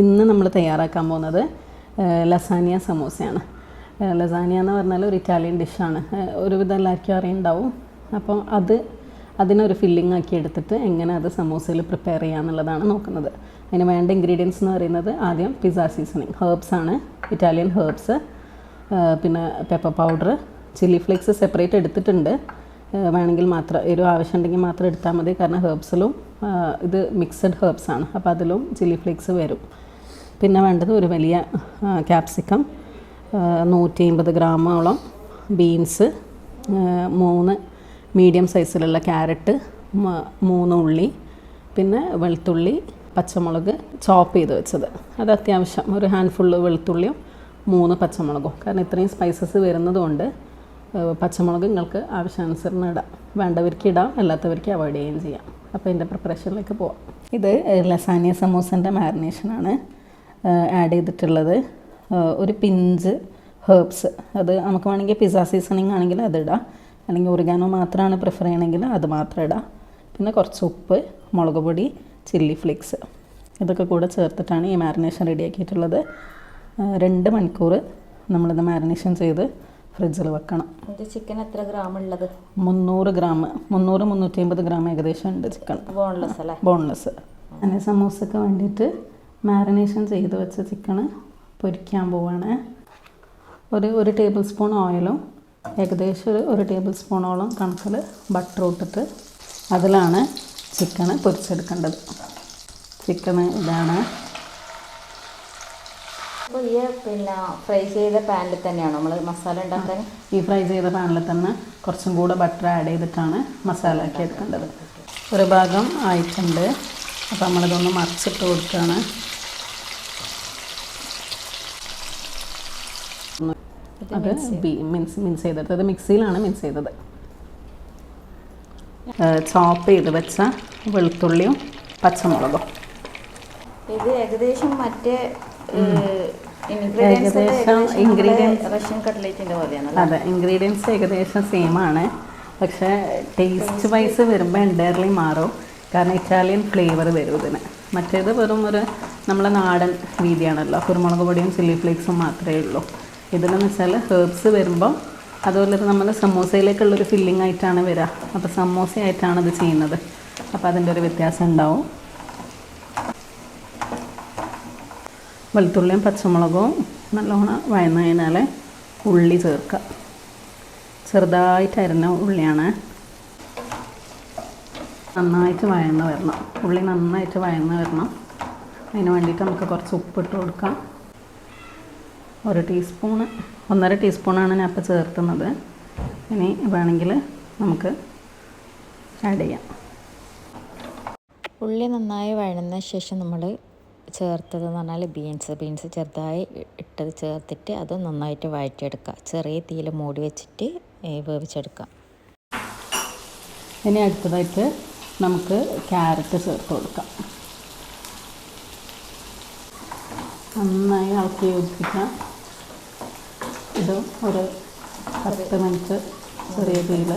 ഇന്ന് നമ്മൾ തയ്യാറാക്കാൻ പോകുന്നത് ലസാനിയ സമോസയാണ്. ലസാനിയ എന്ന് പറഞ്ഞാൽ ഒരു ഇറ്റാലിയൻ ഡിഷാണ് ഒരുവിധം എല്ലാവർക്കും അറിയുണ്ടാവും അപ്പോൾ അത് അതിനൊരു ഫില്ലിംഗ് ആക്കി എടുത്തിട്ട് എങ്ങനെ അത് സമൂസയിൽ പ്രിപ്പയർ ചെയ്യാന്നുള്ളതാണ് നോക്കുന്നത്. അതിന് വേണ്ട ഇൻഗ്രീഡിയൻസ് എന്ന് പറയുന്നത് ആദ്യം പിസ്സ സീസണിങ് ഹേർബ്സ് ആണ് ഇറ്റാലിയൻ ഹേർബ്സ് പിന്നെ pepper powder chilli flakes separate എടുത്തിട്ടുണ്ട്. വേണമെങ്കിൽ മാത്രം ആവശ്യം ഉണ്ടെങ്കിൽ മാത്രം എടുത്താൽ മതി. കാരണം ഹേർബ്സിലും ഇത് മിക്സഡ് ഹേർബ്സ് ആണ്. അപ്പോൾ അതിലും ചില്ലി ഫ്ലേക്സ് വരും. പിന്നെ വേണ്ടത് ഒരു വലിയ ക്യാപ്സിക്കം നൂറ്റി അമ്പത് ഗ്രാമോളം ബീൻസ് മൂന്ന് മീഡിയം സൈസിലുള്ള ക്യാരറ്റ് മൂന്ന് ഉള്ളി പിന്നെ വെളുത്തുള്ളി പച്ചമുളക് ചോപ്പ് ചെയ്ത് വെച്ചത്. അത് അത്യാവശ്യം ഒരു ഹാൻഡ് ഫുള്ള് വെളുത്തുള്ളിയും മൂന്ന് പച്ചമുളകും. കാരണം ഇത്രയും സ്പൈസസ് വരുന്നതുകൊണ്ട് പച്ചമുളക് നിങ്ങൾക്ക് ആവശ്യാനുസരണം ഇടാം. വേണ്ടവർക്ക് ഇടാം അല്ലാത്തവർക്ക് അവോയ്ഡ് ചെയ്യുകയും ചെയ്യാം. അപ്പോൾ ഇതിന്റെ പ്രിപ്പറേഷനിലേക്ക് പോവാം. ഇത് ലസാനിയ സമൂസന്റെ മാരിനേഷനാണ് ആഡ് ചെയ്തിട്ടുള്ളത്. ഒരു പിഞ്ച് ഹേർബ്സ് അത് നമുക്ക് വേണമെങ്കിൽ പിസ്സ സീസണിങ് ആണെങ്കിൽ അത് ഇടാം. അല്ലെങ്കിൽ ഒറിഗാനോ മാത്രമാണ് പ്രിഫർ ചെയ്യണമെങ്കിൽ അത് മാത്രം ഇടാം. പിന്നെ കുറച്ച് ഉപ്പ് മുളക് പൊടി ചില്ലി ഫ്ലേക്സ് ഇതൊക്കെ കൂടെ ചേർത്തിട്ടാണ് ഈ മാരിനേഷൻ റെഡിയാക്കിയിട്ടുള്ളത് രണ്ട് മണിക്കൂർ നമ്മളിത് മാരിനേഷൻ ചെയ്ത് ഫ്രിഡ്ജിൽ വെക്കണം. ചിക്കൻ എത്ര ഗ്രാം ഉള്ളത്? മുന്നൂറ് ഗ്രാം മുന്നൂറ് മുന്നൂറ്റി അമ്പത് ഗ്രാം ഏകദേശം ഉണ്ട് ചിക്കൻ ബോൺലെസ് അല്ലേ? ബോൺലെസ് അങ്ങനെ സമൂസക്ക് വേണ്ടിയിട്ട് മാരിനേഷൻ ചെയ്ത് വെച്ച ചിക്കന് പൊരിക്കാൻ പോവാണ്. ഒരു ഒരു ടേബിൾ സ്പൂൺ ഓയിലും ഏകദേശം ഒരു ഒരു ടേബിൾ സ്പൂണോളം കണക്കിൽ ബട്ടർ ഇട്ടിട്ട് അതിലാണ് ചിക്കന് പൊരിച്ചെടുക്കേണ്ടത്. ചിക്കന് ഇതാണ്. അപ്പോൾ ഈ പിന്നെ ഫ്രൈ ചെയ്ത പാനിൽ തന്നെയാണ് നമ്മൾ മസാല ഉണ്ടാക്കാൻ? ഈ ഫ്രൈ ചെയ്ത പാനിൽ തന്നെ കുറച്ചും കൂടെ ബട്ടർ ആഡ് ചെയ്തിട്ടാണ് മസാല ആക്കി എടുക്കേണ്ടത്. ഒരു ഭാഗം ആയിട്ടുണ്ട്. അപ്പോൾ നമ്മളിതൊന്ന് മറിച്ചിട്ട് കൊടുക്കുകയാണ്. അത് ബി മിൻസ് മിൻസ് ചെയ്തെടുത്ത് അത് മിക്സിയിലാണ് മിൻസ് ചെയ്തത്. ചോപ്പ് ചെയ്ത് വെച്ച വെളുത്തുള്ളിയും പച്ചമുളകും. ഇത് ഏകദേശം മറ്റേ ഏകദേശം ഇൻഗ്രീഡിയൻസ് റഷ്യൻ കട്ട്ലേറ്റിന്റെ പോലെയാണല്ലോ? അതെ ഇൻഗ്രീഡിയൻസ് ഏകദേശം സെയിം ആണ്. പക്ഷേ ടേസ്റ്റ് വൈസ് വരുമ്പോൾ എന്റയർലി മാറും. കാരണം ഇറ്റാലിയൻ ഫ്ലേവർ വരും ഇതിന്. മറ്റേത് വെറും ഒരു നമ്മളെ നാടൻ രീതിയാണല്ലോ. കുരുമുളക് പൊടിയും ചില്ലി ഫ്ലേക്സും മാത്രമേ ഉള്ളൂ. ഇതിലെന്ന് വെച്ചാൽ ഹേർബ്സ് വരുമ്പം അതുപോലെ നമ്മൾ സമോസയിലേക്കുള്ളൊരു ഫില്ലിംഗ് ആയിട്ടാണ് വരിക അപ്പോൾ സമോസ ആയിട്ടാണ് ഇത് ചെയ്യുന്നത്. അപ്പോൾ അതിന്റെ ഒരു വ്യത്യാസം ഉണ്ടാവും. വെളുത്തുള്ളിയും പച്ചമുളകും നല്ലോണം വഴന്നു കഴിഞ്ഞാൽ ഉള്ളി ചേർക്കുക ചെറുതായിട്ട് ഉള്ളിയാണ്. നന്നായിട്ട് വഴന്ന് വരണം. ഉള്ളി നന്നായിട്ട് വഴന്ന് വരണം. അതിന് വേണ്ടിയിട്ട് നമുക്ക് കുറച്ച് ഉപ്പിട്ട് കൊടുക്കാം. ഒരു ടീസ്പൂണ് ഒന്നര ടീസ്പൂണാണ് ഞാൻ അപ്പം ചേർക്കുന്നത് ഇനി വേണമെങ്കിൽ നമുക്ക് ആഡ് ചെയ്യാം. ഉള്ളി നന്നായി വഴന്ന ശേഷം നമ്മൾ ചേർത്തത് എന്ന് പറഞ്ഞാൽ ബീൻസ് ബീൻസ് ചെറുതായി ഇട്ടത് ചേർത്തിട്ട് അത് നന്നായിട്ട് വഴറ്റിയെടുക്കുക. ചെറിയ തീയിൽ മൂടി വെച്ചിട്ട് വേവിച്ചെടുക്കുക. ഇനി അടുത്തതായിട്ട് നമുക്ക് ക്യാരറ്റ് ചേർത്ത് കൊടുക്കാം. നന്നായി ഇളക്കി യോജിപ്പിക്കാം. ഇത് ഒരു പത്ത് മിനിറ്റ് ചെറിയ തീയിൽ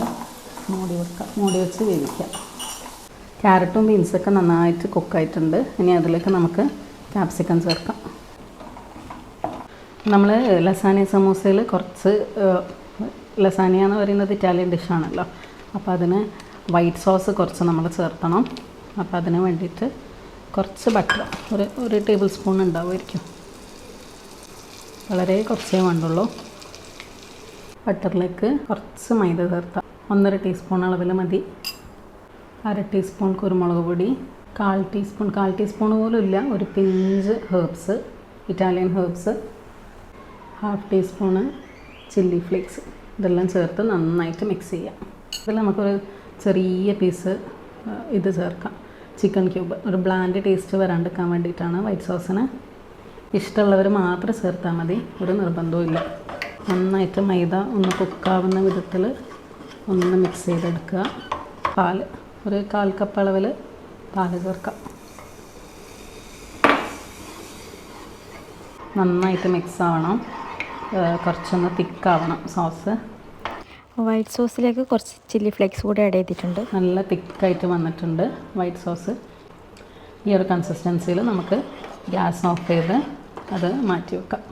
മൂടി വെക്കാം മൂടി വെച്ച് വേവിക്കാം. ക്യാരറ്റും ബീൻസൊക്കെ നന്നായിട്ട് കുക്കായിട്ടുണ്ട്. ഇനി അതിലേക്ക് നമുക്ക് ക്യാപ്സിക്കം ചേർക്കാം. നമ്മൾ ലസാനിയ സമൂസയിൽ കുറച്ച് ലസാനിയ എന്ന് പറയുന്നത് ഇറ്റാലിയൻ ഡിഷാണല്ലോ അപ്പോൾ അതിന് വൈറ്റ് സോസ് കുറച്ച് നമ്മൾ ചേർക്കണം. അപ്പോൾ അതിന് വേണ്ടിയിട്ട് കുറച്ച് ബട്ടർ ഒരു ഒരു ടേബിൾ സ്പൂൺ ഉണ്ടാവുമായിരിക്കും. വളരെ കുറച്ചേ വേണ്ടുള്ളൂ. ബട്ടറിലേക്ക് കുറച്ച് മൈദ ചേർത്താം. ഒന്നര ടീസ്പൂൺ അളവിൽ മതി. അര ടീസ്പൂൺ കുരുമുളക് പൊടി കാൽ ടീസ്പൂൺ കാൽ ടീസ്പൂൺ പോലും ഇല്ല ഒരു pinch herbs Italian herbs half teaspoon chilli flakes. ഇതെല്ലാം ചേർത്ത് നന്നായിട്ട് മിക്സ് ചെയ്യാം. ഇതിൽ നമുക്കൊരു ചെറിയ പീസ് ഇത് ചേർക്കാം. Chicken cube. ഒരു ബ്ലാൻഡ് ടേസ്റ്റ് വരാണ്ടിരിക്കാൻ വേണ്ടിയിട്ടാണ് വൈറ്റ് സോസിന്. ഇഷ്ടമുള്ളവർ മാത്രം ചേർത്താൽ മതി. ഒരു നിർബന്ധവും ഇല്ല നന്നായിട്ട് മൈദ ഒന്ന് കുക്കാവുന്ന വിധത്തിൽ ഒന്ന് മിക്സ് ചെയ്തെടുക്കുക. പാൽ ഒരു കാൽ കപ്പ് അളവിൽ പാൽ ചേർക്കാം. നന്നായിട്ട് മിക്സ് ആവണം. കുറച്ചൊന്ന് തിക്കാവണം സോസ് വൈറ്റ് സോസിലേക്ക് കുറച്ച് ചില്ലി ഫ്ലേക്സ് കൂടി ആഡ് ചെയ്തിട്ടുണ്ട്. നല്ല തിക്കായിട്ട് വന്നിട്ടുണ്ട് വൈറ്റ് സോസ് ഈ ഒരു കൺസിസ്റ്റൻസിയിൽ നമുക്ക് ഗ്യാസ് ഓഫ് ചെയ്ത് അത് മാറ്റി വെക്കാം.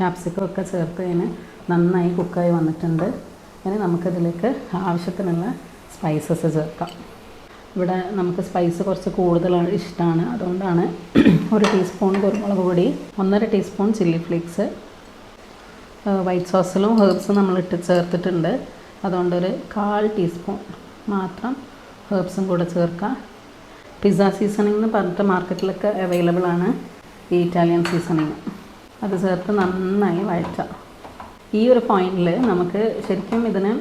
ക്യാപ്സിക്കം ഒക്കെ ചേർത്ത് ഇതിന് നന്നായി കുക്കായി വന്നിട്ടുണ്ട്. ഇനി നമുക്കതിലേക്ക് ആവശ്യത്തിനുള്ള സ്പൈസസ് ചേർക്കാം. ഇവിടെ നമുക്ക് സ്പൈസ് കുറച്ച് കൂടുതൽ ഇഷ്ടമാണ്. അതുകൊണ്ടാണ് ഒരു ടീസ്പൂൺ കുരുമുളക് പൊടി ഒന്നര ടീസ്പൂൺ ചില്ലി ഫ്ലേക്സ് വൈറ്റ് സോസിലും ഹേർബ്സും നമ്മളിട്ട് ചേർത്തിട്ടുണ്ട്. അതുകൊണ്ടൊരു കാൽ ടീസ്പൂൺ മാത്രം ഹേർബ്സും കൂടെ ചേർക്കാം. പിസ്സ സീസണിംഗ് എന്ന് പറഞ്ഞിട്ട് മാർക്കറ്റിലൊക്കെ അവൈലബിൾ ആണ്. ഈ ഇറ്റാലിയൻ സീസണിങ് അത് ചേർത്ത് നന്നായി വഴറ്റാം ഈ ഒരു പോയിന്റിൽ നമുക്ക് ശരിക്കും ഇതിന്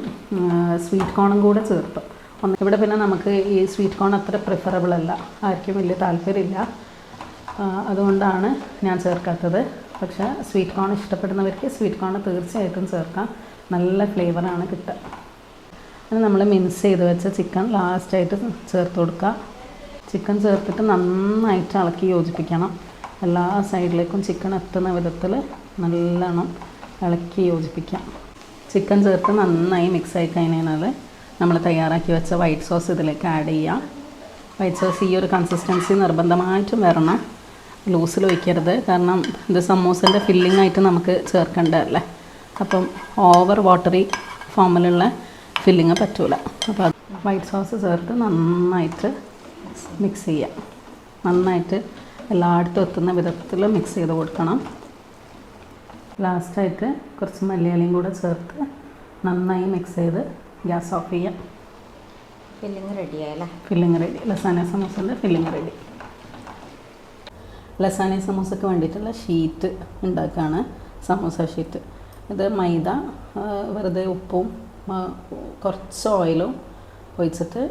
സ്വീറ്റ് കോണും കൂടെ ചേർത്തു. ഒന്ന് ഇവിടെ പിന്നെ നമുക്ക് ഈ സ്വീറ്റ് കോൺ അത്ര പ്രിഫറബിൾ അല്ല. ആർക്കും വലിയ താല്പര്യമില്ല. അതുകൊണ്ടാണ് ഞാൻ ചേർക്കാത്തത്. പക്ഷേ സ്വീറ്റ് കോൺ ഇഷ്ടപ്പെടുന്നവർക്ക് സ്വീറ്റ് കോൺ തീർച്ചയായിട്ടും ചേർക്കാം. നല്ല ഫ്ലേവറാണ് കിട്ടുക. അത് നമ്മൾ മിൻസ് ചെയ്ത് വെച്ച ചിക്കൻ ലാസ്റ്റായിട്ട് ചേർത്ത് കൊടുക്കുക. ചിക്കൻ ചേർത്തിട്ട് നന്നായിട്ട് ഇളക്കി യോജിപ്പിക്കണം. എല്ലാ സൈഡിലേക്കും ചിക്കൻ എത്തുന്ന വിധത്തിൽ നല്ലോണം ഇളക്കി യോജിപ്പിക്കാം. ചിക്കൻ ചേർത്ത് നന്നായി മിക്സ് ആയി കഴിഞ്ഞാൽ നമ്മൾ തയ്യാറാക്കി വെച്ച വൈറ്റ് സോസ് ഇതിലേക്ക് ആഡ് ചെയ്യാം. വൈറ്റ് സോസ് ഈ ഒരു കൺസിസ്റ്റൻസി നിർബന്ധമായിട്ടും വരണം. ലൂസിൽ ഒഴിക്കരുത്. കാരണം ഇത് സമൂസന്റെ ഫില്ലിംഗ് ആയിട്ട് നമുക്ക് ചേർക്കേണ്ടതല്ലേ? അപ്പം ഓവർ വാട്ടറി ഫോമിലുള്ള ഫില്ലിങ് പറ്റൂല. അപ്പോൾ വൈറ്റ് സോസ് ചേർത്ത് നന്നായിട്ട് മിക്സ് ചെയ്യാം. നന്നായിട്ട് എല്ലായിടത്തും എത്തുന്ന വിധത്തിൽ മിക്സ് ചെയ്ത് കൊടുക്കണം. ലാസ്റ്റായിട്ട് കുറച്ച് മല്ലിയിലയും കൂടെ ചേർത്ത് നന്നായി മിക്സ് ചെയ്ത് ഗ്യാസ് ഓഫ് ചെയ്യാം. ഫില്ലിങ് റെഡിയായല്ലേ ഫില്ലിങ് റെഡി ലസാന സമൂസന്റെ ഫില്ലിങ് റെഡി ലസാന സമൂസയ്ക്ക് വേണ്ടിയിട്ടുള്ള ഷീറ്റ് ഉണ്ടാക്കുകയാണ് സമൂസ ഷീറ്റ് ഇത് മൈദ വെറുതെ ഉപ്പും കുറച്ച് ഓയിലും ഒഴിച്ചിട്ട്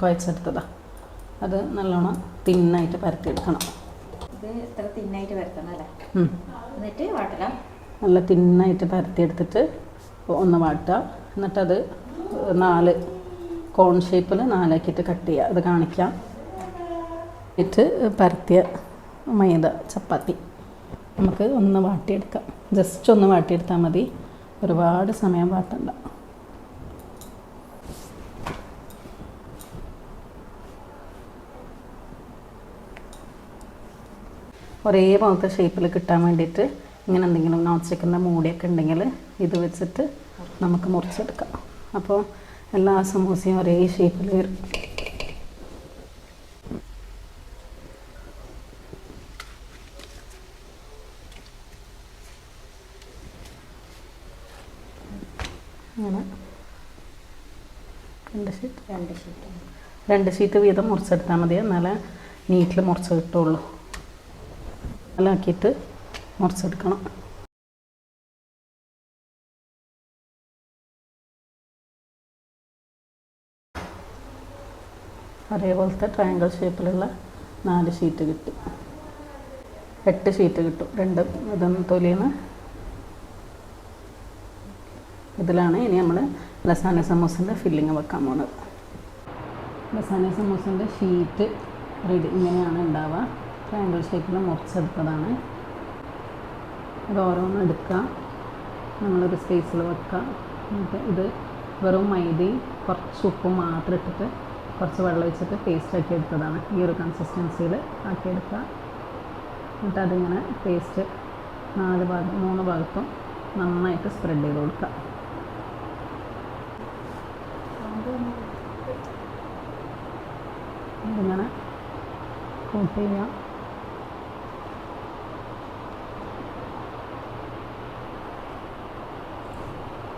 കുഴച്ചെടുത്തതാണ് അത് നല്ലോണം തിന്നായിട്ട് പരത്തിയെടുക്കണം. ഇത് ഇത്ര തിന്നായിട്ട് വരുത്തണം അല്ലേ. എന്നിട്ട് വാട്ടല. നല്ല തിന്നായിട്ട് പരത്തിയെടുത്തിട്ട് ഒന്ന് വാട്ടുക. എന്നിട്ടത് നാല് കോൺ ഷേപ്പിൽ നാലാക്കിയിട്ട് കട്ട് ചെയ്യുക. അത് കാണിക്കാം. എന്നിട്ട് പരത്തിയ മൈദ ചപ്പാത്തി നമുക്ക് ഒന്ന് വാട്ടിയെടുക്കാം. ജസ്റ്റ് ഒന്ന് വാട്ടിയെടുത്താൽ മതി. ഒരുപാട് സമയം വാട്ടണ്ട. ഒരേപോലത്തെ ഷേപ്പിൽ കിട്ടാൻ വേണ്ടിയിട്ട് ഇങ്ങനെ എന്തെങ്കിലും നോൺ സ്റ്റിക്കിന്റെ മൂടിയൊക്കെ ഉണ്ടെങ്കിൽ ഇത് വെച്ചിട്ട് നമുക്ക് മുറിച്ചെടുക്കാം. അപ്പോൾ എല്ലാ സമൂസയും ഒരേ ഷേപ്പിൽ വരും. അങ്ങനെ. രണ്ട് ഷീറ്റ് രണ്ട് ഷീറ്റ് രണ്ട് ഷീറ്റ് വീതം മുറിച്ചെടുത്താൽ മതി. എന്നാലേ നീറ്റിൽ മുറിച്ച് കിട്ടുള്ളൂ. ആക്കിയിട്ട് മുറിച്ചെടുക്കണം. അതേപോലത്തെ ട്രയാങ്കിൾ ഷേപ്പിലുള്ള നാല് ഷീറ്റ് കിട്ടി. എട്ട് ഷീറ്റ് കിട്ടും. രണ്ട് ഇതൊന്ന് തൊലിന്ന് ഇതിലാണ് ഇനി നമ്മൾ ലസാന സമൂസിന്റെ ഫില്ലിങ് വെക്കാൻ പോകുന്നത് ലസാന സമൂസിന്റെ ഷീറ്റ് റെഡി ഇങ്ങനെയാണ് ഉണ്ടാവുക. ട്രയാങ്കിൾ ഷേപ്പിൽ മുറിച്ചെടുത്തതാണ്. ഇത് ഓരോന്നും എടുക്കുക. നമ്മളൊരു സ്പേസിൽ വെക്കുക. എന്നിട്ട് ഇത് വെറും മൈദയും കുറച്ച് ഉപ്പ് മാത്രം ഇട്ടിട്ട് കുറച്ച് വെള്ളം വെച്ചിട്ട് പേസ്റ്റ് ആക്കി എടുത്തതാണ്. ഈ ഒരു കൺസിസ്റ്റൻസിയിൽ ആക്കിയെടുക്കുക എന്നിട്ട് അതിങ്ങനെ പേസ്റ്റ് നാല് ഭാഗം മൂന്ന് ഭാഗത്തും നന്നായിട്ട് സ്പ്രെഡ് ചെയ്ത് കൊടുക്കുക. ഇതിങ്ങനെ കൂട്ട് ചെയ്യാം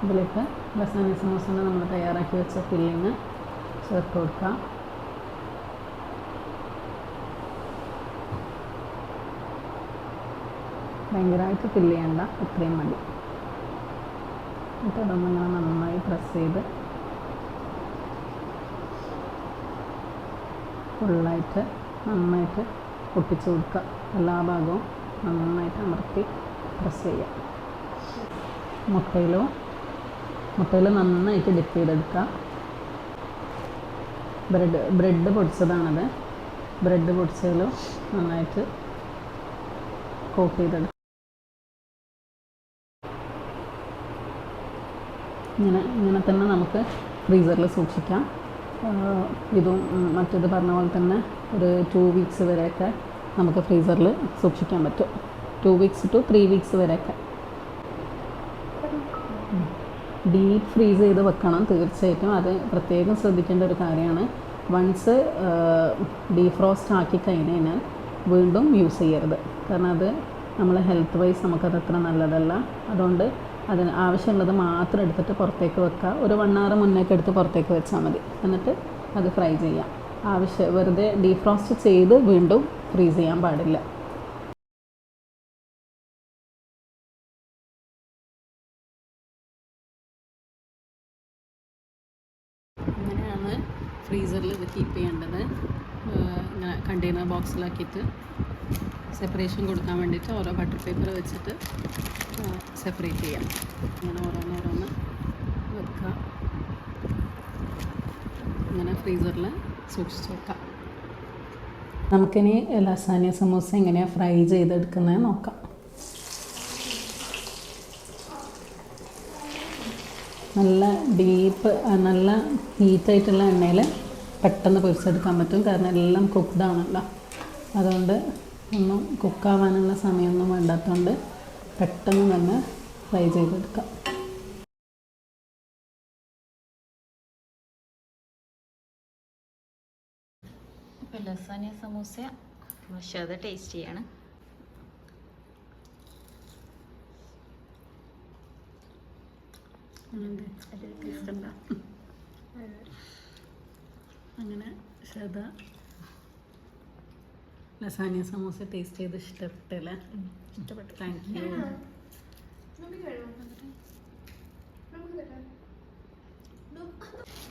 ഇതിലേക്ക് ബസാനി സമോസന്റെ നമ്മൾ തയ്യാറാക്കി വെച്ച ഫില്ലിങ് ചേർത്ത് കൊടുക്കാം. ഭയങ്കരമായിട്ട് ഫില്ല് ചെയ്യണ്ട ഇത്രയും മതി. എന്നിട്ട് നമ്മൾ നന്നായി പ്രസ് ചെയ്ത് ഫുള്ളായിട്ട് നന്നായിട്ട് പൊട്ടിച്ചു കൊടുക്കുക എല്ലാ ഭാഗവും നന്നായിട്ട് അമർത്തി പ്രസ് ചെയ്യുക മുട്ടയിലോ മുട്ടയിൽ നന്നായിട്ട് ഡിപ്പ് ചെയ്തെടുക്കുക. ബ്രെഡ് ബ്രെഡ് പൊടിച്ചതാണത്. ബ്രെഡ് പൊടിച്ചതിലും നന്നായിട്ട് കോട്ട് ചെയ്തെടുക്കുക. ഇങ്ങനെ ഇങ്ങനെ തന്നെ നമുക്ക് ഫ്രീസറിൽ സൂക്ഷിക്കാം. ഇതും മറ്റേത് പറഞ്ഞ പോലെ തന്നെ ഒരു ടു വീക്സ് വരെയൊക്കെ നമുക്ക് ഫ്രീസറിൽ സൂക്ഷിക്കാൻ പറ്റും. Two weeks two three weeks വരെയൊക്കെ. ഡീപ്പ് ഫ്രീസ് ചെയ്ത് വെക്കണം തീർച്ചയായിട്ടും. അത് പ്രത്യേകം ശ്രദ്ധിക്കേണ്ട ഒരു കാര്യമാണ്. വൺസ് ഡീഫ്രോസ്റ്റ് ആക്കി കഴിഞ്ഞ് കഴിഞ്ഞാൽ വീണ്ടും യൂസ് ചെയ്യരുത്. കാരണം അത് നമ്മൾ ഹെൽത്ത് വൈസ് നമുക്കത് അത്ര നല്ലതല്ല. അതുകൊണ്ട് അതിന് ആവശ്യമുള്ളത് മാത്രം എടുത്തിട്ട് പുറത്തേക്ക് വെക്കുക. ഒരു വൺ അവർ മുന്നേക്ക് എടുത്ത് പുറത്തേക്ക് വെച്ചാൽ മതി. എന്നിട്ട് അത് ഫ്രൈ ചെയ്യാം. ആവശ്യം വെറുതെ ഡീഫ്രോസ്റ്റ് ചെയ്ത് വീണ്ടും ഫ്രീസ് ചെയ്യാൻ പാടില്ല. അങ്ങനെയാണ് ഫ്രീസറിൽ ഇത് കീപ്പ് ചെയ്യേണ്ടത്. ഇങ്ങനെ കണ്ടെയ്നർ ബോക്സിലാക്കിയിട്ട് സെപ്പറേഷൻ കൊടുക്കാൻ വേണ്ടിയിട്ട് ഓരോ ബട്ടർ പേപ്പർ വെച്ചിട്ട് സെപ്പറേറ്റ് ചെയ്യാം. അങ്ങനെ ഓരോന്ന് ഓരോന്ന് വെക്കുക. അങ്ങനെ ഫ്രീസറിൽ സൂക്ഷിച്ച് വെക്കാം. നമുക്കിനി ലസാനിയ സമൂസ എങ്ങനെയാണ് ഫ്രൈ ചെയ്തെടുക്കുന്നത് നോക്കാം. നല്ല ഡീപ്പ് നല്ല ഹീറ്റായിട്ടുള്ള എണ്ണയിൽ പെട്ടെന്ന് പൊരിച്ചെടുക്കാൻ പറ്റും. കാരണം എല്ലാം കുക്ക്ഡ് ആണല്ലോ. അതുകൊണ്ട് ഒന്നും കുക്കാവാനുള്ള സമയമൊന്നും വേണ്ടാത്തതുകൊണ്ട് പെട്ടെന്ന് തന്നെ ഫ്രൈ ചെയ്തെടുക്കാം. ലസാനിയ സമൂസ. മഷാദ ടേസ്റ്റ് അങ്ങനെ ശ്രദ്ധ. ലസാനിയ സമൂസ ടേസ്റ്റ് ചെയ്ത് ഇഷ്ടപ്പെട്ടല്ലേ? ഇഷ്ടപ്പെട്ടു. താങ്ക് യു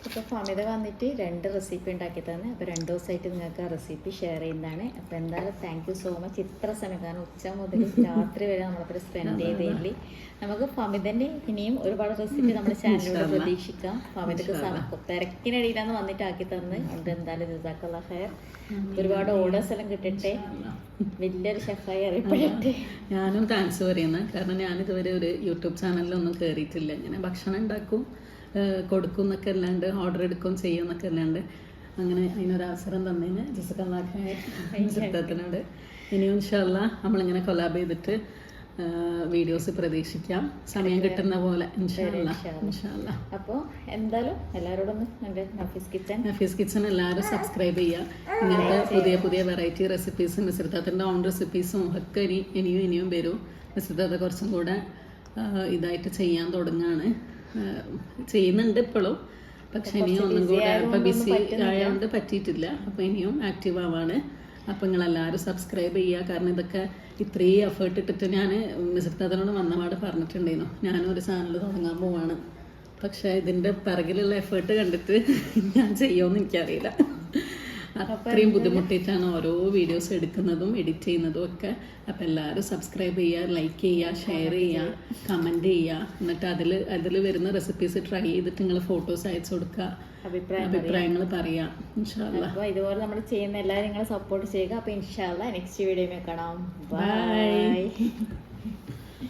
ഇപ്പോൾ ഫമിത വന്നിട്ട് രണ്ട് റെസിപ്പി ഉണ്ടാക്കി തന്നെ. അപ്പോൾ രണ്ട് ദിവസമായിട്ട് നിങ്ങൾക്ക് ആ റെസിപ്പി ഷെയർ ചെയ്യുന്നതാണ്. അപ്പോൾ എന്തായാലും താങ്ക് യു സോ മച്ച് ഇത്ര സമയം കാരണം ഉച്ച മുതൽ രാത്രി വരെ നമ്മളത്ര സ്പെൻഡ് ചെയ്തില്ലേ. നമുക്ക് ഫമിതന്റെ ഇനിയും ഒരുപാട് റെസിപ്പി നമ്മുടെ ചാനലിലൂടെ പ്രതീക്ഷിക്കാം. ഫമിതക്ക് തിരക്കിനിടയിലാണ് വന്നിട്ട് ആക്കി തന്ന്. അത് എന്തായാലും ജസാക്കുള്ള ഹെയർ ഒരുപാട് ഓർഡേഴ്സ് എല്ലാം കിട്ടട്ടെ. വലിയൊരു ഷെഫായി അറിയപ്പെടട്ടെ. ഞാനും താങ്ക്സ് പറയുന്നത് കാരണം ഞാനിതുവരെ ഒരു യൂട്യൂബ് ചാനലിലൊന്നും കയറിയിട്ടില്ല ഇങ്ങനെ ഭക്ഷണം ഉണ്ടാക്കും. കൊടുക്കും എന്നൊക്കെ അല്ലാണ്ട് ഓർഡർ എടുക്കും ചെയ്യും എന്നൊക്കെ അല്ലാണ്ട് അങ്ങനെ അതിനൊരു അവസരം തന്നതിന് ജസക്കല്ലാഖിനോട് ഇനിയും ഇൻഷല്ല നമ്മളിങ്ങനെ കൊലാബ് ചെയ്തിട്ട് വീഡിയോസ് പ്രതീക്ഷിക്കാം. സമയം കിട്ടുന്ന പോലെ അപ്പോ അപ്പോൾ എന്തായാലും എല്ലാവരോടും നഫീസ് കിച്ചൻ. നഫീസ് എല്ലാവരും സബ്സ്ക്രൈബ് ചെയ്യുക ഇങ്ങനത്തെ പുതിയ പുതിയ വെറൈറ്റി റെസിപ്പീസും മിശ്രിതത്തിന്റെ ഓൺ റെസിപ്പീസും ഒക്കെ ഇനി ഇനിയും ഇനിയും വരും. മിശ്രിതത്തെ കുറച്ചും കൂടെ ഇതായിട്ട് ചെയ്യാൻ തുടങ്ങുകയാണ് ചെയ്യുന്നുണ്ട് ഇപ്പോഴും പക്ഷെ ഇനിയും ഒന്നും കൂടെ ഇപ്പം ബിസി ആയതുകൊണ്ട് പറ്റിയിട്ടില്ല. അപ്പോൾ ഇനിയും ആക്റ്റീവ് ആവാണ്. അപ്പോൾ നിങ്ങളെല്ലാവരും സബ്സ്ക്രൈബ് ചെയ്യുക കാരണം ഇതൊക്കെ ഇത്രയും എഫേർട്ട് ഇട്ടിട്ട് ഞാൻ മിശ്രിതത്തിനോട് വന്നപാട് പറഞ്ഞിട്ടുണ്ടായിരുന്നു. ഞാനും ഒരു ചാനൽ തുടങ്ങാൻ പോവാണ്. പക്ഷെ ഇതിന്റെ പിറകിലുള്ള എഫേർട്ട് കണ്ടിട്ട് ഞാൻ ചെയ്യുമെന്ന് എനിക്കറിയില്ല. അത്രയും ബുദ്ധിമുട്ടിയിട്ടാണ് ഓരോ വീഡിയോസ് എടുക്കുന്നതും എഡിറ്റ് ചെയ്യുന്നതും ഒക്കെ. അപ്പം എല്ലാവരും സബ്സ്ക്രൈബ് ചെയ്യുക ലൈക്ക് ചെയ്യുക ഷെയർ ചെയ്യുക കമന്റ് ചെയ്യുക. എന്നിട്ട് അതിൽ അതിൽ വരുന്ന റെസിപ്പീസ് ട്രൈ ചെയ്തിട്ട് നിങ്ങൾ ഫോട്ടോസ് അയച്ചു കൊടുക്കുക. അഭിപ്രായം അഭിപ്രായങ്ങൾ പറയാം. അപ്പോൾ ഇതുപോലെ നമ്മൾ ചെയ്യുന്ന എല്ലാവരും നിങ്ങൾ സപ്പോർട്ട് ചെയ്യുക. അപ്പോൾ ഇൻഷാല്ല നെക്സ്റ്റ് വീഡിയോ കാണാം. ബൈ